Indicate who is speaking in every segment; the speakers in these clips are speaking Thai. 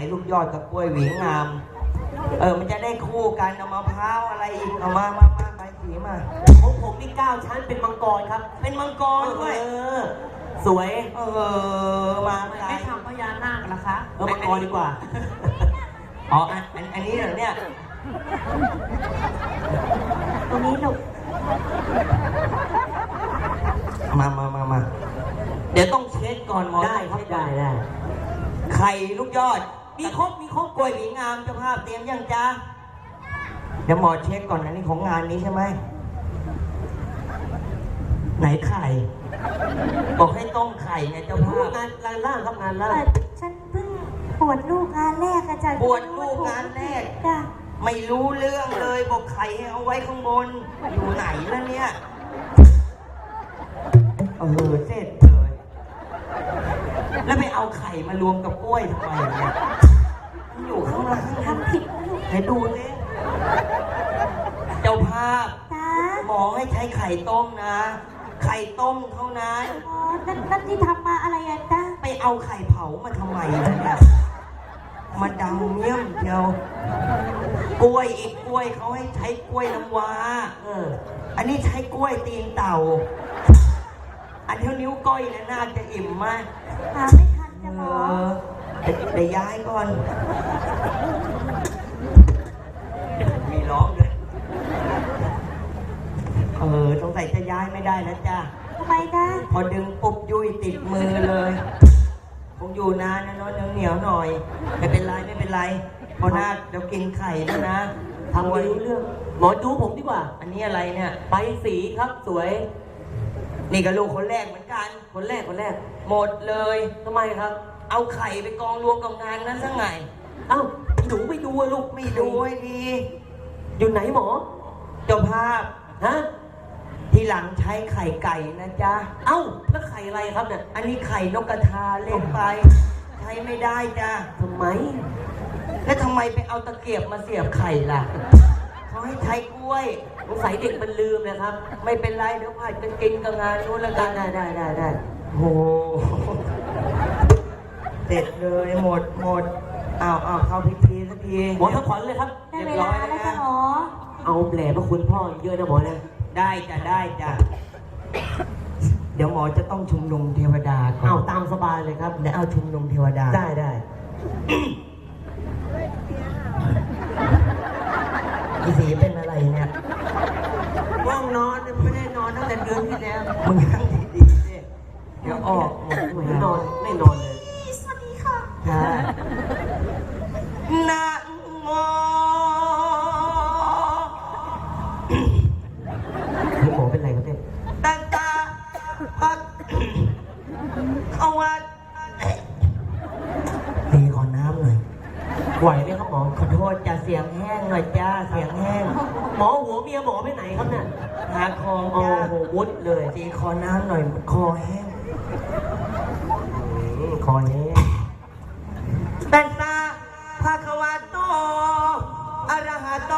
Speaker 1: ข่ลูกยอดกับกล้วยหวีงาม เออ มันจะได้คู่กันเอามะพร้าวอะไรอีกเอามามามาใบสีมา
Speaker 2: ของผมนี่เก้าชั้นเป็นมังกรครับ
Speaker 1: เป็นมังกรด้วย
Speaker 2: เออ สวย
Speaker 1: เออ มา
Speaker 3: ทำไม
Speaker 1: ไกล
Speaker 3: ไม่ทำพญานาคล่ะคะ
Speaker 2: เออ มังกรดีกว่า
Speaker 1: อ๋ออันอัน อันนี้เหรอเนี่ย
Speaker 4: ตรงนี้ลูก
Speaker 1: มามามามา เดี๋ยวต้องเช็ดก่อนหมอ
Speaker 2: ได้ครับได้ได้
Speaker 1: ไข่ลูกยอด มีครบมีครบกล้วยหวีงามเจ้าภาพเตรียมยังจ้าเดี๋ยวหมอเช็คก่อนอันนี้ของงานนี้ใช่ไหม ไหนไข่ บอกให้ต้มไข่ไงเจ้าภาพ
Speaker 2: งานงานล่างครับงาน
Speaker 4: เอ
Speaker 2: ล่าง
Speaker 4: อฉันเพิ่งปวดลูกงานแรกอาจารย์
Speaker 1: บวชลูกงานแรก
Speaker 4: จ้ะ
Speaker 1: ไม่รู้เรื่องเลยบอกไข่ให้เอาไว้ข้างบน อยู่ไหนแล้วเนี่ย เออเสร็จเลย แล้วไปเอาไข่มารวมกับกล้วยทำไมเนี่ยมัน อยู่ข้างล่าง
Speaker 4: ทำผิดนะลูก
Speaker 1: ไหนดูสิเจ้าภาพ
Speaker 4: จ้า
Speaker 1: หมอให้ใช้ไข่ต้มนะ ไข่ต้มเท่านั้น
Speaker 4: อ๋อนั่นนั่นที่ทำมาอะไรอะจ้า
Speaker 1: ไปเอาไข่เผามาทำไมล่ะเนี่ยมาดำเมี่ยมเดียว กล้วยอีกกล้วยเขาให้ใช้กล้วยน้ำว้า
Speaker 2: เออ
Speaker 1: อันนี้ใช้กล้วยตีนเต่า อันเท่านิ้วก้อยนะน่าจะอิ่มมาก
Speaker 4: หาไม่ทัน
Speaker 1: เอ
Speaker 4: จะหมอ
Speaker 1: อเดี๋ยวเดี๋ยวย้ายก่อน มีร้องด้วยเออสงสัยจะย้ายไม่ได้แล้วจ้า
Speaker 4: ทำไมจ้า
Speaker 1: พอดึงปุ๊บยุยติดมือเลยคงอยู่นานนะเนาะเหนียวๆหน่อย ไม่เป็นไรไม่เป็นไรเพราะหน้าเดี๋ยวกินไข่แล้วนะ
Speaker 2: ทำไม่รู้เรื่อง หมอดูผมดีกว่า
Speaker 1: อันนี้อะไรเนี่ย
Speaker 2: ไปสีครับสวย
Speaker 1: นี่ก็ลูกคนแรกเหมือนกัน
Speaker 2: คนแรกคนแรก
Speaker 1: หมดเลย
Speaker 2: ทำไมครับ
Speaker 1: เอาไข่ไปกองรวมกับงานนั้นซะไง
Speaker 2: เอ้าหนูไม่ดูอะลูก
Speaker 1: ไม่ดูให้ดี
Speaker 2: อยู่ไหนหมอ
Speaker 1: เจ้าภาพ
Speaker 2: ฮะ
Speaker 1: ทีหลังใช้ไข่ไก่นะจ๊ะ
Speaker 2: เอ้าแล้วไข่อะไรครับเนี่ย
Speaker 1: อันนี้ไข่นกกระทาเล็กไป ใช้ไม่ได้จ้ะ
Speaker 2: ทำไม
Speaker 1: แล้วทำไมไปเอาตะเกียบมาเสียบไข่ล่ะเขาให้ใช้กล้วย
Speaker 2: สงสัยเด็กมันลืมนะครับ
Speaker 1: ไม่เป็นไรเดี๋ยวผัดกันกินกับงานนู้นแล้ว
Speaker 2: ได้
Speaker 1: กัน
Speaker 2: ได้ได้ได้ได้
Speaker 1: โอ้ โหเสร็จเลยหมดหมดอ้าวอ้าวเข้าพิธีสักที
Speaker 2: หมอพักผ่อนเลยครับ
Speaker 4: ได้เวลาแล้วจ้าหมอ
Speaker 2: เอาแหล่พระคุณพ่อเยอะนะหมอนะ
Speaker 1: ได้จ้ะได้จ้ะเดี๋ยวหมอจะต้องชุมนุมเทวดาก่อ
Speaker 2: เอา
Speaker 1: น
Speaker 2: ตามสบายเลยครับ
Speaker 1: เดี๋ยวเอาชุมนุมเทวดา
Speaker 2: ได้ได้
Speaker 1: พี่สีเป็นอะไรเนี่ยง่วงนอนไม่ได้นอนตั้งแต่เดือนที่แล้วมึงนั่งดีๆสิเดี๋ยวออกหมด
Speaker 2: ไม่นอนไม่นอนเลย
Speaker 4: สวัสดี ค่ะ
Speaker 1: ค่ะนะโม
Speaker 2: เฮ้ยหมอเป็นไรครับเนี่ย
Speaker 1: ตันตาพักเอาวัดตีขอน้ำหน่อย
Speaker 2: ไหวไหมครับหมอ
Speaker 1: ขอโทษจ้าเสียงแห้งหน่อยจ้า เสียงแห้ง
Speaker 2: หมอหัวเมียหมอไปไหนครับเนี่ย
Speaker 1: หาคอง
Speaker 2: โอ้
Speaker 1: จ้า
Speaker 2: โหวุดเลย
Speaker 1: ตีขอน้ำหน่อย คอแห้ง
Speaker 2: อืมคอแห้ง
Speaker 1: ตันตาภาควาโตอะระหะโต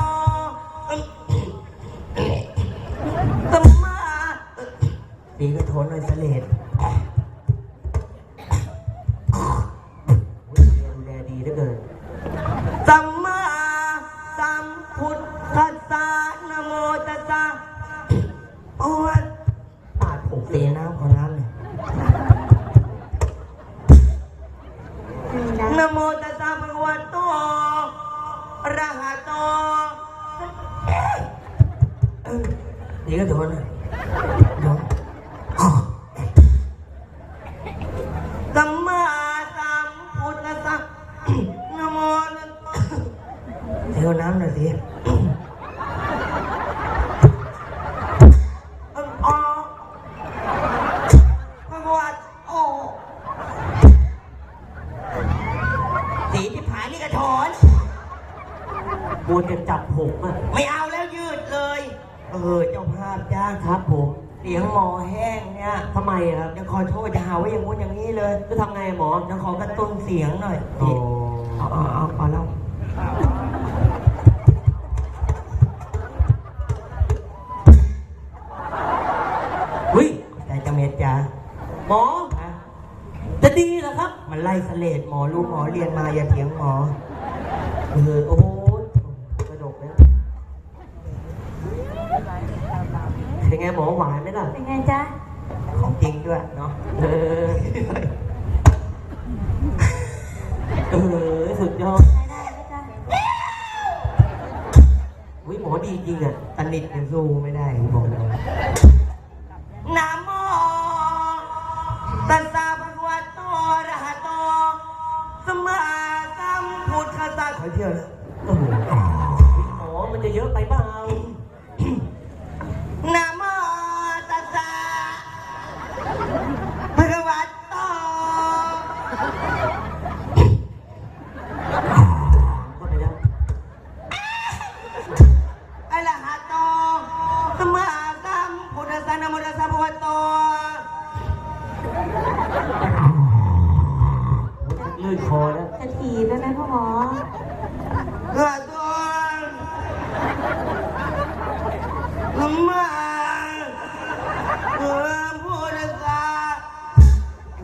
Speaker 1: สัมมาดีก็โทนหน่อยเสลด
Speaker 2: นะ
Speaker 1: โมตัสสะภะคะวะโตอะระหะโตนี่ก็โดนนะ กระถอน
Speaker 2: ปวดจะจับผมอะ
Speaker 1: ไม่เอาแล้วยืดเลย เออเจ้าภาพจ้าง
Speaker 2: ครับผม
Speaker 1: เสียงหมอแห้งเนี่ย
Speaker 2: ทำไมอะครับ
Speaker 1: จะขอโทษจะหาว่าอย่างงู้นอย่างนี้เลย
Speaker 2: จะทำไงหมอ
Speaker 1: จะขอกระตุ้นเสียงหน่อย
Speaker 2: โอ้
Speaker 1: เอาเอาเอาเอาแล้ว
Speaker 2: เฮ้ย
Speaker 1: ใจจะเมียจ้า
Speaker 2: หมอ
Speaker 1: ฮะ
Speaker 2: จะดีเหรอครับ
Speaker 1: มันไล่เสเลดหมอรู้หมอเรียนมาอย่าเถียงหมอ
Speaker 2: เออโอ้โหกระดกแล้วเป็นไงหมอหวานไหมล่ะ
Speaker 4: เป็นไงจ๊ะ
Speaker 1: ของจริงด้วยเนาะ
Speaker 2: เออเออสุดยอด
Speaker 4: ได้ได้ไหมจ๊ะ
Speaker 2: วิหมอดีจริงอะ
Speaker 1: สนิทยังสู้ไม่ได้บอกเลย ธัสสะขอเที่ยวนะ
Speaker 2: โอ้โหหมอมันจะเยอะไปเปล่า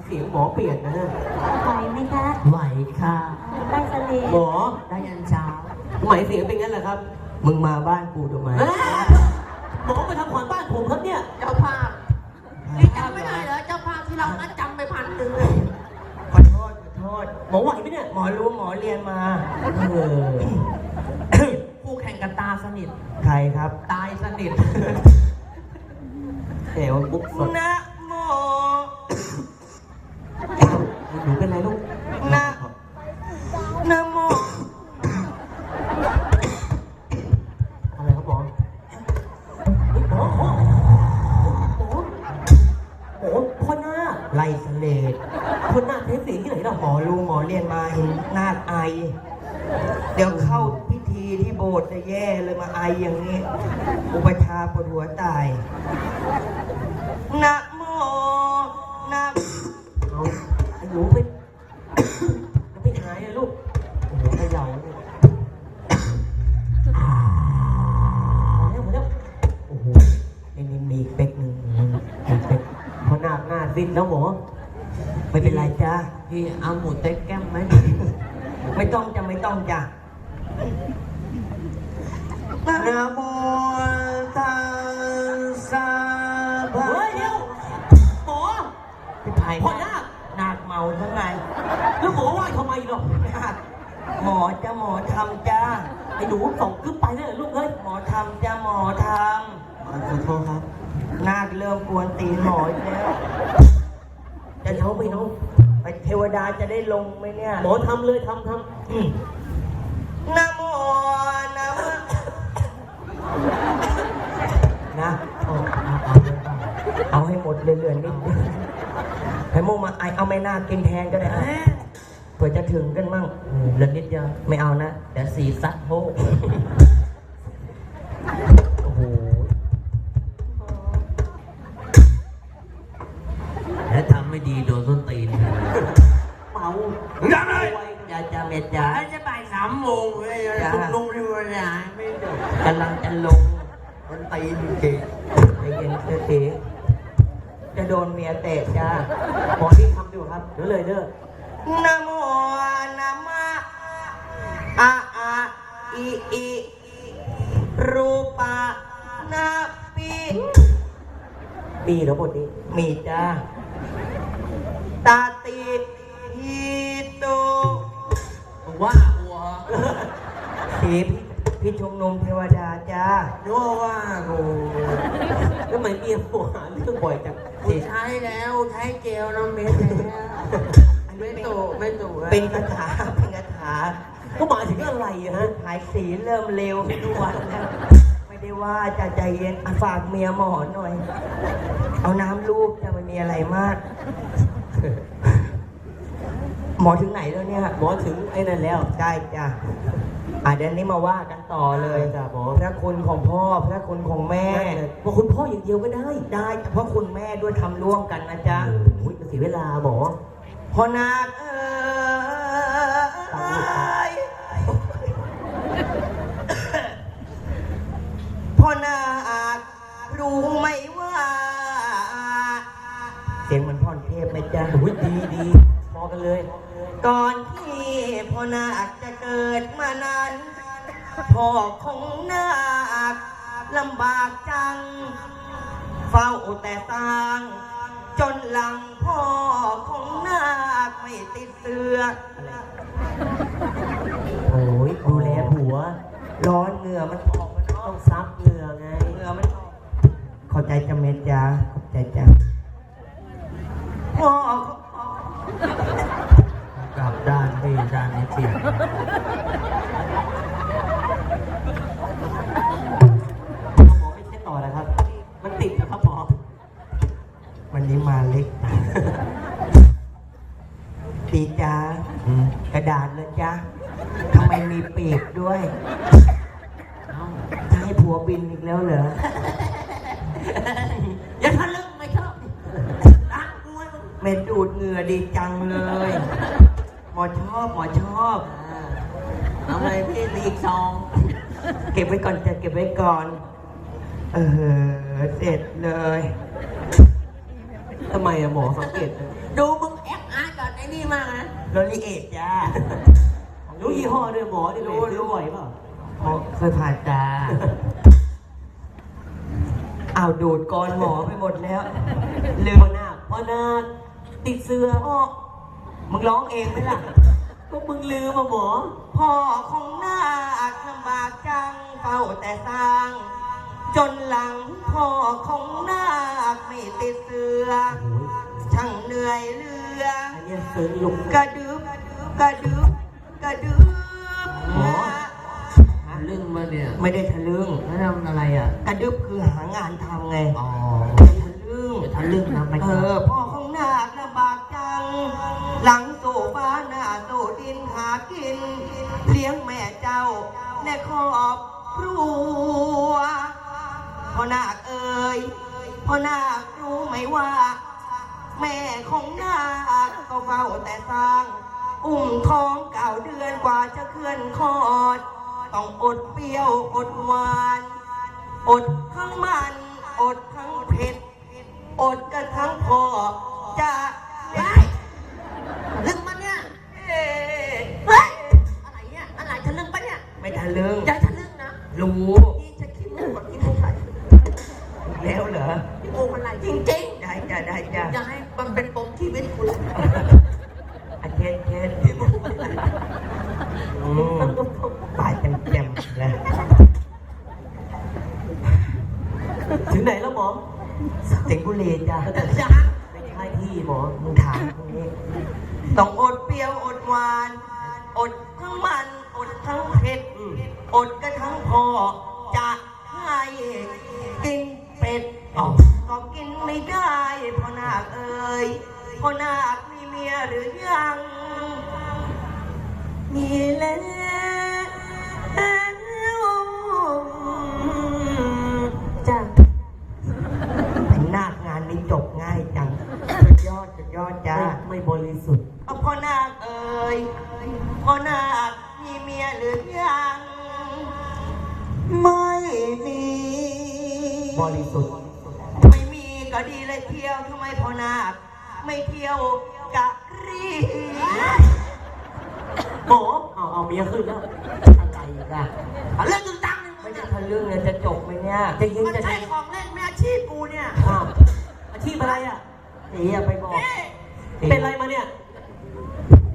Speaker 1: เสี
Speaker 2: ยงหมอเปลี่ยนนะฮะ
Speaker 4: ไหวไหมจ๊ะ
Speaker 2: ไหวค่ะ
Speaker 4: ได้สเล
Speaker 2: หมอ
Speaker 1: ได้ยันเช้า
Speaker 2: ทำไมเสียงเป็นงั้นล่ะครับ
Speaker 1: มึงมาบ้านกูทำไม
Speaker 2: เอ้ยหมอมาทำขวัญบ้านผมครับเนี่ย
Speaker 3: เจ้าภาพนี่จำไม่ได้เหรอเจ้าภาพที่เรานัดจำไปพันหนึ่งเลย
Speaker 1: ขอโทษขอโทษ
Speaker 2: หมอไหวไหมเนี่ย
Speaker 1: หมอรู้หมอเรียนมา
Speaker 2: เออ
Speaker 3: คู่แข่งกันตาสนิท
Speaker 1: ใครครับ
Speaker 3: ตายสนิท
Speaker 2: แกวบุ๊กสด
Speaker 1: นะโม
Speaker 2: หนู เป็นไรลูก
Speaker 1: นะนะโม
Speaker 2: อะไรครับหมอหมอหมอหมอหมอพ่อหน้า
Speaker 1: ไล่สเลด
Speaker 2: พ่อหน้าเทปเสียงที่ไหนล่ะ
Speaker 1: หมอรู้หมอเรียนมาเห็นนาคไอ เดี๋ยวเข้าพิธีที่โบสถ์จะแย่เลยมาไออย่างนี้ อุปชฌาย์ปวดหัวตาย
Speaker 2: อหน้าหน้าสิ้นแล้วหมอ
Speaker 1: ไม่เป็นไรจ้า
Speaker 3: พี่เอาหมูเต็กแก้มไหม
Speaker 1: ไม่ต้องจะไม่ต้องจ้ะนะโมตัสสะภะ
Speaker 2: เฮ้ยเดี๋ยวหมอ
Speaker 1: พี่ไผ่
Speaker 2: พ่อหน้า
Speaker 1: นาคเมาทั้งไง
Speaker 2: แล้วหมอไหว้ทำไมหรอ
Speaker 1: นาคหมอจะหมอทำจ้า
Speaker 2: ไอ้หนูส่งขึ้นไปเลยเหรอลูกเอ้ย
Speaker 1: หมอทำจ้าหมอท
Speaker 2: ขอโทษครับำ
Speaker 1: นาคเริ่มกวนตีนหมออีกแล้ว
Speaker 2: จะเขาไม่น้อง
Speaker 1: ไปเทวดาจะได้ลงไหมเนี่ย
Speaker 2: หมอทำเลยทำท
Speaker 1: อืมนะโมนะโมนะำ
Speaker 2: เอาเอาเอาเลยป่ะ
Speaker 1: เอาให้หมดเรื่อยๆนิดนึงให้โมมาไอเอาไม่น่ากินแทนก็ได้อะเผื่อจะถึงกันมั่ง
Speaker 2: เออเหลือนิดเดียว
Speaker 1: ไม่เอานะ
Speaker 3: เดี๋ยวสีซัดโบ
Speaker 2: อ
Speaker 1: ย่า
Speaker 3: จะเม็ดอย่าจะไปสามโมงเลย
Speaker 1: จ้า
Speaker 3: คุณลุงที่ว่าอย่าไม่จบ
Speaker 1: กำลังจะลง
Speaker 3: มันตีนเก่ง
Speaker 1: ใจเย็นเถอะเก๋จะโดนเมียเตะจ้า
Speaker 2: หมอที่ทำดีกว่าครับเดี๋ยวเลยเด้อ
Speaker 1: นะโมนะมะอะอะอิอิรูปะนาปิ
Speaker 2: มีเหรอบทนี้
Speaker 1: มีจ้า
Speaker 3: ว่าหัว
Speaker 1: สีพี่ชมนมเทวดาจ้า
Speaker 3: โยว่ากู
Speaker 2: แล้วทำไมเมียหัวหาเรื่องบ่อยจัง
Speaker 3: กูใช้แล้วใช้เจลน้ำเม็ดแล้วไม่โตไม่โตแล้ว
Speaker 1: เป็นคาถาเป็นคาถา
Speaker 2: ก็หมายถึงอะไรอะฮะ
Speaker 1: หายสีเริ่มเร็วทุกวันแล้วไม่ได้ว่าจะใจเย็นอะฝากเมียหมอหน่อย เอาน้ำลูกจะไม่มีอะไรมาก หมอถึงไหนแล้วเนี่ย
Speaker 2: หมอถึงไอ้นั่นแล้ว
Speaker 1: ได้จ้ะอะเดี๋ยวนี้มาว่ากันต่อเลย
Speaker 2: จ้ะหมอ
Speaker 1: พระคุณของพ่อพระคุณของแม่
Speaker 2: บอกคุณพ่ออย่างเดียวก็ได้
Speaker 1: ได้เฉพาะคุณแม่ด้วยทำร่วมกันนะจ๊ะ
Speaker 2: โอ้ยมันเสียเวลาหมอ
Speaker 1: พ่อนาคเอ้ยพ่อนาครู้ไหมว่า เสียงเหมือนพ่อนเทพไหมจ๊ะ
Speaker 2: โอ้ยดีดีพอ กันเลย
Speaker 1: ก็จะเกิดมานานพ่อของนาคลำบากจัง เฝ้าแต่สร้าง จนหลังพ่อของนาคไม่ติดเสือ
Speaker 2: โอ้ยดูแลผัว
Speaker 1: ร้อนเหงื่อมันออกมันอ
Speaker 2: ต้
Speaker 1: อ
Speaker 2: อกงซับเหงื่อไง
Speaker 1: เหงื่อมันออกเข้าใจจะเม็ดยาเข้าใจจ้ะพ่อเขา
Speaker 3: กลับ ด้านที่ด้านนี้เปลี่ยน
Speaker 2: หมอไม่ใช่ต่อนะครับ มันติดนะครับหมอ
Speaker 1: วันนี้มาเล็กตีจ้ากระดาษเลยจ้าทำไมมีปีกด้วยจะให้ผัวบินอีกแล้วเหรอ
Speaker 3: อย่าทะลึ่งไม่ชอบรักกูไว้มึง
Speaker 1: เม็ดดูดเหงื่อดีจังเลยหมอ ชอบ หมอชอบ
Speaker 3: เอาไปพี่ลีกซอง
Speaker 1: เก็บไว้ก่อนจะเก็บไว้ก่อน เออ เสร็จเลย
Speaker 2: ทำไมอะหมอสังเกต
Speaker 3: ดูมึงแอคอาร์ตกับไอ้นี่มากนะ
Speaker 1: โรลิเอทจ้า
Speaker 2: รู้ยี่ห้อด้วยหมอที่รู้รู้บ่อยเปล่า
Speaker 1: หมอเคยผ่านตาอ้าวดูดกรหมอไปหมดแล้วลืม
Speaker 2: พ่อนาคพ่อนาคติดเสื้อ
Speaker 1: พ่อ มึงร้องเองไหมล่ะ
Speaker 2: ก็มึงลืมอะหมอ
Speaker 1: พ่อของนาคลำบากจังเฝ้าแต่สร้าง จนหลังพ่อของนาคไม่ติดเสือ ช่างเหนื่อยเหลือ
Speaker 2: อันเนี้ยซึ้งลุก
Speaker 1: กระดึบกระดึบกระดึบ
Speaker 2: หมอ
Speaker 3: ทะลึ่งมาเนี่ย
Speaker 1: ไม่ได้ทะลึ่ง
Speaker 3: แล้วทำอะไรอะ
Speaker 1: กระดึบคือหางานทำไง
Speaker 3: อ๋อ
Speaker 1: ทะลึ่ง
Speaker 3: ทะลึ่งทำไม
Speaker 1: เออพ่อ หลังสู่ฟ้าหน้าสู่ดินหากิน เลี้ยงแม่เจ้าในครอบครัวพ่อนาคเอ่ยพ่อนาครู้ไหมว่า แม่ของนาคก็เฝ้าแต่สร้าง อุ้มท้องเก่าเดือนกว่าจะเคลื่อนคลอด ต้องอดเปรี้ยวอดหวาน อดทั้งมัน อดทั้งเผ็ด อดกันทั้งพอ
Speaker 3: ต้
Speaker 1: อ
Speaker 2: งอ
Speaker 1: ดเปรี้ยวอดหวาน อดทั้งมัน อดทั้งเผ็ด อดกันทั้งพอ จะให้กินเป็ดก็กินไม่ได้พ่อนาคเอ่ยพ่อนาคมีเมียหรือยัง มีแล้วจ้ะเป็นนาคงานนี้จบง่ายจัง ยอดสุดยอดจ้า
Speaker 2: ไม่ไม่บริสุทธิ์
Speaker 1: เอาพ่อนาคเอ่ยพ่อนาคมีเมียหรือยัง ไม่มี
Speaker 2: บริสุทธิ์
Speaker 1: ไม่มีก็ดีเลยเที่ยวทำไมพ่อนาคไม่เที่ยวกะรี
Speaker 2: หมอเอาเอาเมียขึ้นแล้ว
Speaker 1: อะไรล่ะ
Speaker 3: เอาเรื่องจริงจังเลย
Speaker 1: ไม่
Speaker 3: มึง
Speaker 1: ได้
Speaker 3: เนี่ย
Speaker 1: ทะลึ่งเลยจะจบไหมเนี่ย
Speaker 2: จะยิง
Speaker 3: มัน
Speaker 2: จะ
Speaker 3: ใช่
Speaker 2: ยิง
Speaker 3: ของเล่นไม่อาชีพกูเนี่ย
Speaker 2: อ้าวอาชีพอะไรอะ
Speaker 1: ตีอย่าไปบอก
Speaker 3: เอ๊ะ
Speaker 2: เป็นอะไรมาเนี่ย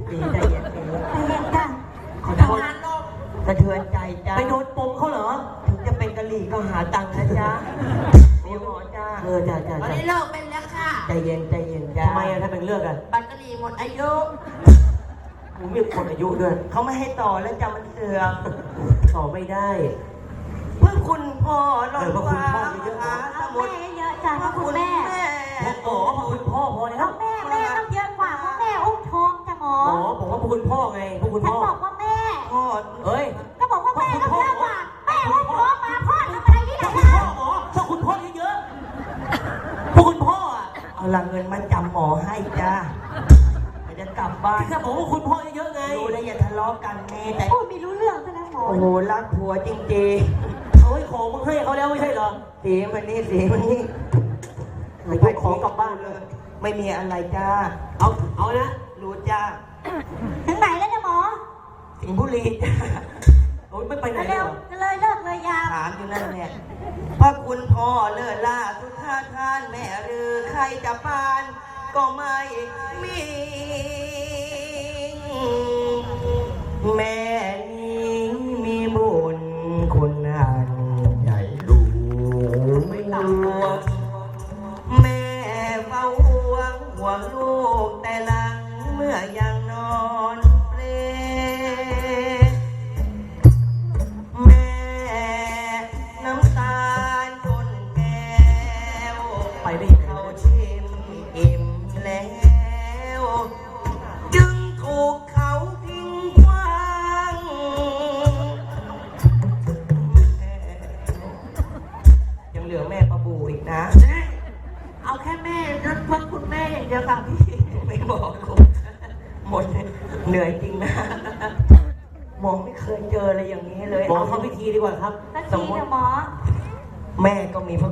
Speaker 1: ตีใจเย็นตี
Speaker 4: ใจเย็นจ้ะ
Speaker 1: ขอโทษ
Speaker 3: ทำงานลง
Speaker 1: สะเทือนใจจ้า
Speaker 2: ไปโดนปมเขาเหรอ
Speaker 1: ถึงจะเป็นกะหรี่ก็หาตังค์นะจ๊ะมีหมอจ้า
Speaker 2: เออจ้าจ้า
Speaker 3: ตอน
Speaker 2: จ้า
Speaker 3: นี้เลิกเป็นแล้วค่ะ
Speaker 1: ใจเย็นใจเย็นจ้า
Speaker 2: ทำไมอะถ้าเป็นเลือกอะ
Speaker 3: บัตรกะหรี่หมดอายุ
Speaker 2: ผมมีคนอายุด้วย
Speaker 1: เขาไม่ให้ต่อแล้วจ้ามันเสื่อม
Speaker 2: ต่อไม่ได้
Speaker 1: เพื่อคุณพ่อล
Speaker 2: เออพระคุณพ่อเยอะๆ
Speaker 1: มหาส
Speaker 4: เอา
Speaker 1: มุทร
Speaker 4: แม่เยอะๆจ้ะพ่อคุณแม่
Speaker 2: โอ้พระคุณพ่อพอแล้ว
Speaker 4: แม่แม่ต้องเยอะกว่าเพราะแม่อุ้มท้องจ้ะหมอ
Speaker 2: หมอบอกว่าพระคุณพ่อไงพระคุณ
Speaker 4: ฉัน
Speaker 2: พ่อ
Speaker 4: บอกว่าแม่
Speaker 1: พ่อ
Speaker 2: เฮ้ย
Speaker 4: ก็บอกว่าแม่ต้องเยอะกว่า แม่อุ้มท้องมาพ่อทำอะไรที่ไหน
Speaker 2: พระคุณ
Speaker 4: ล่ะ
Speaker 2: พ่อหมอชอบคุณพ่อเยอะๆพระคุณพ่ออะ
Speaker 1: เอาลังเงินมาจำหมอให้จ้าเดี๋ยวจะกลับบ้าน
Speaker 2: ที่แค่บอกว่าคุณพ่อเยอะๆไง
Speaker 1: รู้แล้วอย่าทะเลาะกันแม่แต่
Speaker 4: พูดไม่รู้เรื่องซะแล้วหมอ
Speaker 1: โอ้โหรักผัวจริง
Speaker 2: เฮ้ยของมึงให้เขาแล้วไม่ใช่เหรอ
Speaker 1: ๆสีมันนี่สีมันนี่
Speaker 2: ไปยกของกลับบ้านเลย
Speaker 1: ไม่มีอะไรจ้า
Speaker 2: เอา เอานะ
Speaker 1: รู้จ้า
Speaker 4: ถึงไหนแล้วเนี่ยหมอ
Speaker 1: สสิงห์บุรี
Speaker 2: โอ้ยไม่ไปไหนเล
Speaker 4: เร็
Speaker 2: ยวเหรอ
Speaker 4: เลยเลิกเลยยาม
Speaker 1: ถามอยู่นั่นแหละพระคุณพ่อเลิศล่าทุกท่าทานแม่หรือใครจะปาน ก็ไม่มี แม่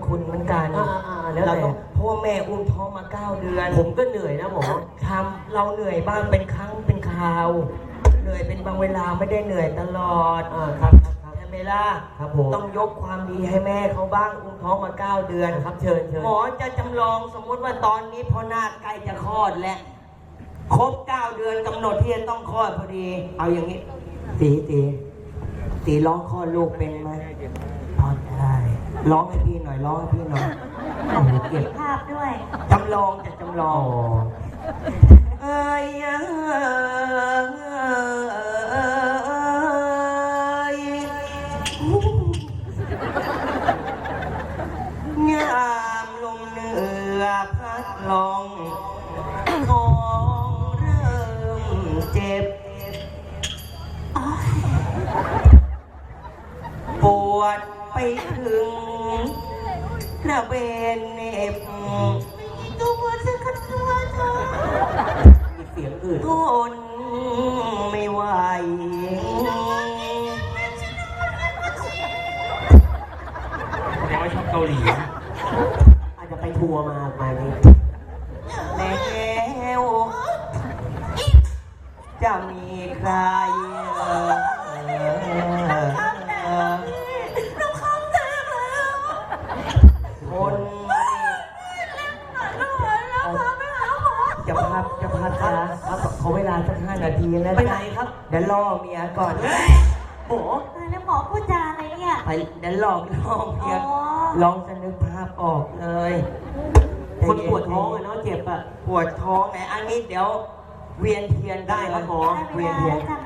Speaker 1: คุณเหมือนกัน
Speaker 3: อ่า
Speaker 2: ๆๆแล้วแต่
Speaker 1: เราต้องเพราะว่าแม่อุ้มท้องมาเก้าเดือน
Speaker 2: ผมก็เหนื่อยนะหมอ
Speaker 1: ทำเราเหนื่อยบ้างเป็นครั้งเป็นคราว เหนื่อยเป็นบางเวลาไม่ได้เหนื่อยตลอด
Speaker 2: อ่าครับครับครับ
Speaker 1: ใช่ไหมล่ะ
Speaker 2: ครับผม
Speaker 1: ต้องยกความดีให้แม่เขาบ้างอุ้มท้องมาเก้าเดือน
Speaker 2: ครับเชิญเชิญ
Speaker 1: หมอจะจำลองสมมุติว่าตอนนี้พ่อนาคใกล้จะคลอดแล้วครบเก้าเดือนกำหนดที่จะต้องคลอดพอดี เอาอย่างนี้ตีตีตีร้องคลอดลูกเป็นไหมพอได้ ร้องให้พี่หน่อยร้องให้พี่หน่อยโอ้โหเก็บ
Speaker 4: ภาพด้วย
Speaker 1: จำลองจะจำลองเอ้ยเอ้ยยามลมเหนือพัดลองท้องเริ่มเจ็บปวดไปถึง ระเบนเหน็บตัวจะขัดตัวเธอ
Speaker 2: มีเสียงอื่น
Speaker 1: ทนไม่ไหว
Speaker 2: ยังไม่ชอบเกาหลี อาจจะไปทัวร์มามานี้
Speaker 1: แล้วจะมีใคร ล่อเมียก่อน
Speaker 2: หมอ
Speaker 4: ตายแล้วหมอพูดจาอะไรเนี่ย
Speaker 1: ไปเดี๋ยวหลอกล่อเมีย
Speaker 4: อ๋อ
Speaker 1: ลองจะนึกภาพออกเลย
Speaker 2: คนปวดท้องอะเนาะเจ็บอะ
Speaker 1: ปวดท้องไงอันนี้เดี๋ยวเวียนเทียน
Speaker 2: ได้ครับหมอ
Speaker 4: ได้เวลาแล้วค่ะ